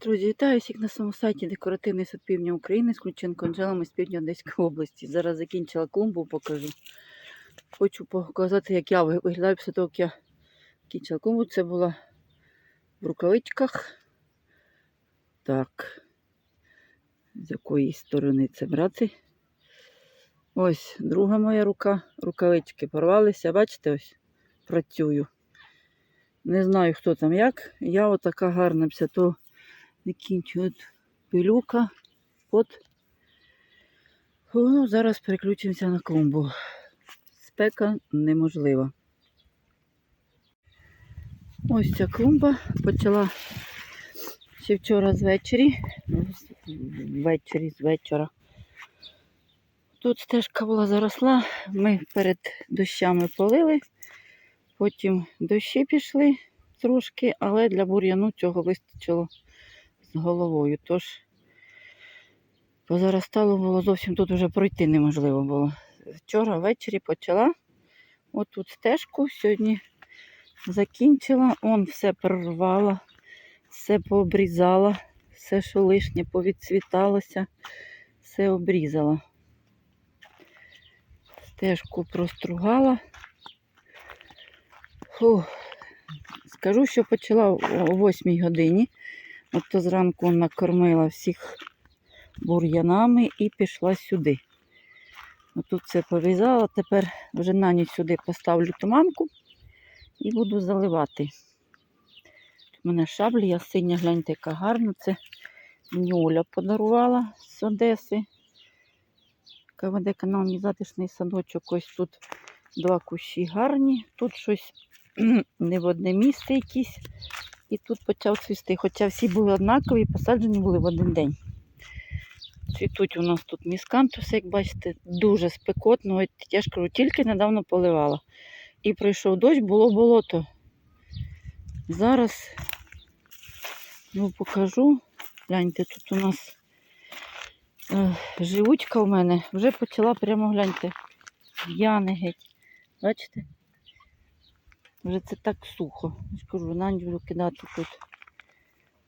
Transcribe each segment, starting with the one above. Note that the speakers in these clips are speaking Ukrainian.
Друзі, вітаю всіх на своєму сайті Декоративний сад півдня України з Ключенко Анжелами з півдня Одеської області. Зараз закінчила клумбу, покажу. Хочу показати, як я виглядаю після того, як я закінчила клумбу. Це була в рукавичках. Так. З якої сторони це брати? Ось друга моя рука. Рукавички порвалися. Бачите, ось працюю. Не знаю, хто там як. Я отака гарна після того закінчую от пилюка. От. Ну, зараз переключимося на клумбу. Спека неможлива. Ось ця клумба почала ще вчора з вечері. Ввечері з вечора. Тут стежка була заросла, ми перед дощами полили, потім дощі пішли трошки, але для бур'яну цього вистачило з головою. Тож позаростало було зовсім тут вже пройти неможливо було. Вчора ввечері почала отут стежку, сьогодні закінчила, он все прорвала, все пообрізала, все, що лишнє повідцвіталося, все обрізала. Стежку простругала. Фу. Скажу, що почала о 8 годині. От то зранку накормила всіх бур'янами і пішла сюди. Отут все пов'язала. Тепер вже на ніч сюди поставлю туманку і буду заливати. Тут у мене шаблія синя, гляньте, яка гарна. Це мені Оля подарувала з Одеси. КВД канал мій затишний садочок. Ось тут два кущі гарні. Тут щось не в одне місце якісь. І тут почав цвісти. Хоча всі були однакові, посаджені були в один день. Цвітуть у нас тут міскантуси, як бачите, дуже спекотно. От я ж кажу, тільки недавно поливала. І прийшов дощ, було болото. Зараз ну, покажу. Гляньте, тут у нас е, живучка у мене вже почала прямо гляньте. В'яне геть. Бачите? Вже це так сухо. Я на ніч буду кидати тут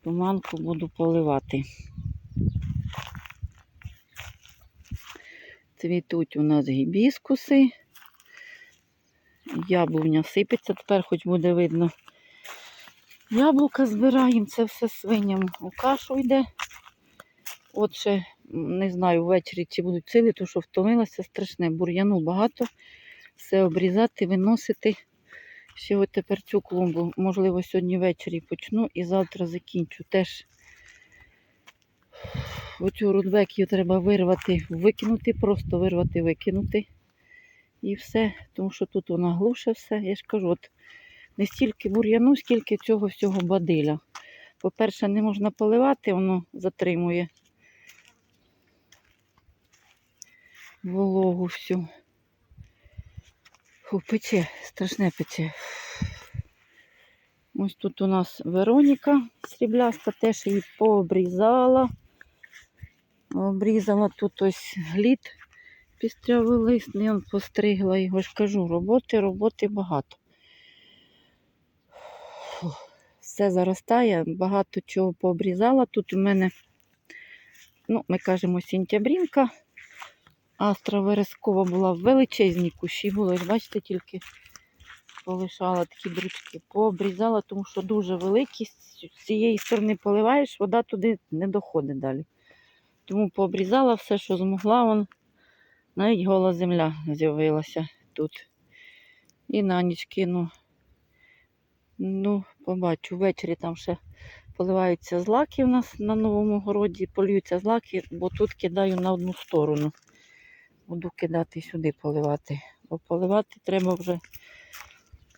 туманку, буду поливати. Цвітуть у нас гібіскуси. Яблуня сипеться, тепер хоч буде видно. Яблука збираємо, це все свиням у кашу йде. От ще, не знаю, ввечері чи будуть сили, тому що втомилася страшне. Бур'яну багато. Все обрізати, виносити. Ще от тепер цю клумбу, можливо, сьогодні ввечері почну і завтра закінчу. Теж оцю рудбекію треба вирвати, викинути, просто вирвати, викинути. І все. Тому що тут вона глуше все. Я ж кажу, от не стільки бур'яну, скільки цього всього бадиля. По-перше, не можна поливати, воно затримує вологу всю. Фу, пече, страшне пече. Ось тут у нас Вероніка срібляста, теж її пообрізала. Обрізала тут ось глід пістрявий лист, я постригла його ж кажу, роботи, роботи багато. Фу, Все заростає, багато чого пообрізала. Тут у мене, ну, ми кажемо, сінтябрінка. Астра верескова була величезні кущі були, бачите, тільки полишала такі брючки, пообрізала, тому що дуже великі. З цієї сторони поливаєш, вода туди не доходить далі. Тому пообрізала все, що змогла. Вон, навіть гола земля з'явилася тут. І на ніч кину. Ну, побачу, ввечері там ще поливаються злаки у нас на новому городі, полюються злаки, бо тут кидаю на одну сторону. Буду кидати сюди поливати. Бо поливати треба вже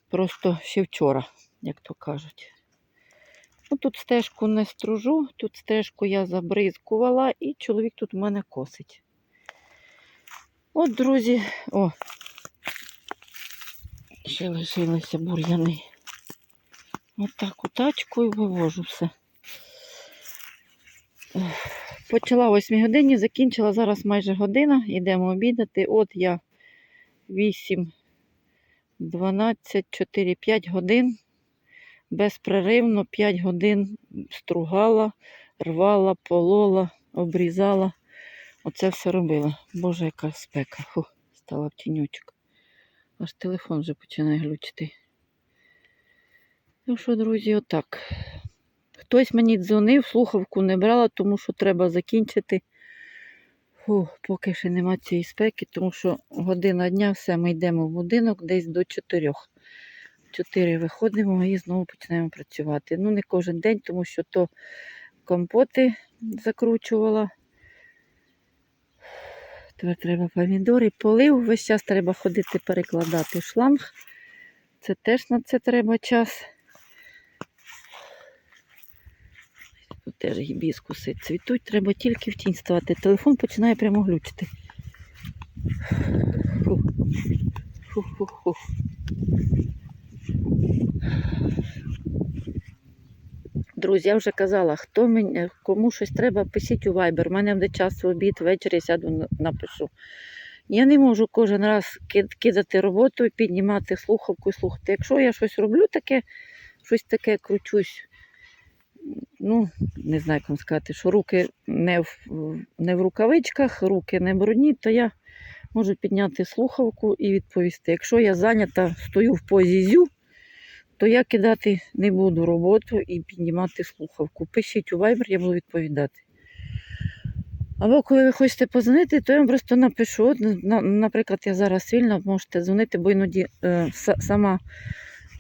просто ще вчора, як то кажуть. Ну, Тут стежку не стружу, тут стежку я забризкувала і чоловік тут у мене косить. От, друзі, о, ще лишилися бур'яни. Отак от тачкою вивожу все. Почала о 8 годині, закінчила зараз майже година. Йдемо обідати. От я 8, 12, 4, 5 годин. Безпреривно 5 годин стругала, рвала, полола, обрізала. Оце все робила. Боже, яка спека. Фу, стала в тінючок. Аж телефон вже починає глючити. Ну що, друзі, отак. Хтось мені дзвонив, слухавку не брала, тому що треба закінчити. Фу, поки ще нема цієї спеки, тому що година дня все, ми йдемо в будинок десь до 4. В 4 виходимо і знову починаємо працювати. Ну, не кожен день, тому що то компоти закручувала. Тепер треба помідори, полив. Весь час треба ходити перекладати шланг. Це теж на це треба час. Тут теж гібіскуси цвітуть, треба тільки в тінь ставати. Телефон починає прямо глючити. Фу. Фу-фу-фу. Друзі, я вже казала, хто мені, кому щось треба, пишіть у Viber. У мене буде час в обід, ввечері сяду напишу. Я не можу кожен раз кидати роботу піднімати слухавку і слухати. Якщо я щось роблю таке, щось таке кручусь, ну, не знаю, як вам сказати, що руки не в, не в рукавичках, руки не брудні, то я можу підняти слухавку і відповісти. Якщо я зайнята, стою в позі зю, то я кидати не буду роботу і піднімати слухавку. Пишіть у Viber, я буду відповідати. Або коли ви хочете позвонити, то я вам просто напишу. Наприклад, я зараз вільна, можете дзвонити, бо іноді е, са- сама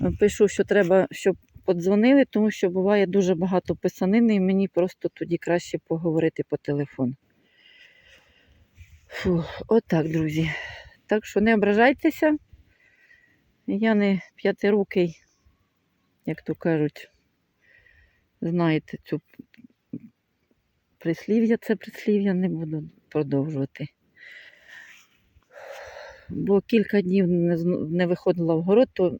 е, пишу, що треба, щоб подзвонили, тому що буває дуже багато писанини, і мені просто тоді краще поговорити по телефону. Фу, отак, друзі. Так що не ображайтеся. Я не п'ятирукий, як то кажуть. Знаєте, цю прислів'я, це прислів'я не буду продовжувати. Бо кілька днів не, виходила в город, то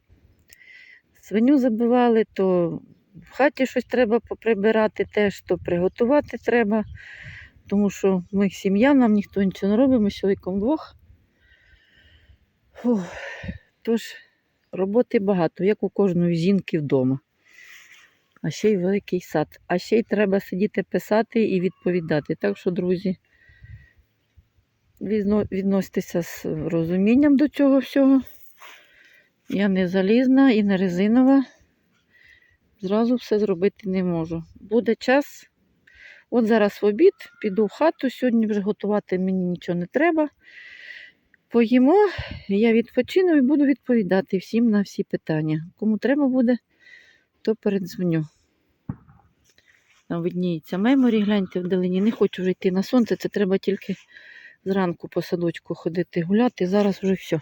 свиню забивали, то в хаті щось треба поприбирати теж, то приготувати треба. Тому що ми сім'я, нам ніхто нічого не робить, ми з чоловіком двох. Фух. Тож, роботи багато, як у кожної жінки вдома. А ще й великий сад. А ще й треба сидіти писати і відповідати. Так що, друзі, відно- відносьтеся з розумінням до цього всього. Я не залізна і не резинова. Зразу все зробити не можу. Буде час. От зараз в обід піду в хату. Сьогодні вже готувати мені нічого не треба. Поїмо, я відпочину і буду відповідати всім на всі питання. Кому треба буде, то передзвоню. Там видніється меморі, гляньте вдалині. Не хочу вже йти на сонце, це треба тільки зранку по садочку ходити гуляти. Зараз вже все.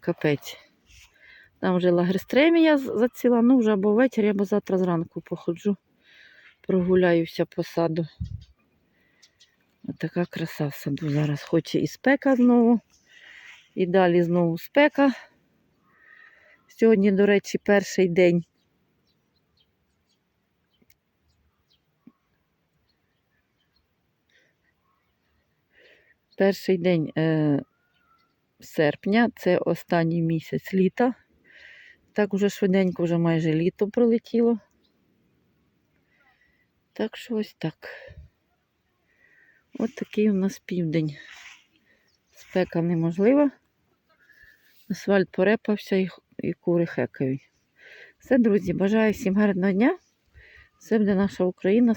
Капець. Там вже лагерстремія заціла, ну вже або ввечері, або завтра зранку походжу, прогуляюся по саду. Отака краса в саду зараз. Хоче і спека знову, і далі знову спека. Сьогодні, до речі, перший день. Перший день е, серпня, це останній місяць літа. Так уже швиденько, вже майже літо пролетіло. Так що ось так. Ось такий у нас південь. Спека неможлива. Асфальт порепався і кури хекають. Все, друзі, бажаю всім гарного дня. Все буде наша Україна.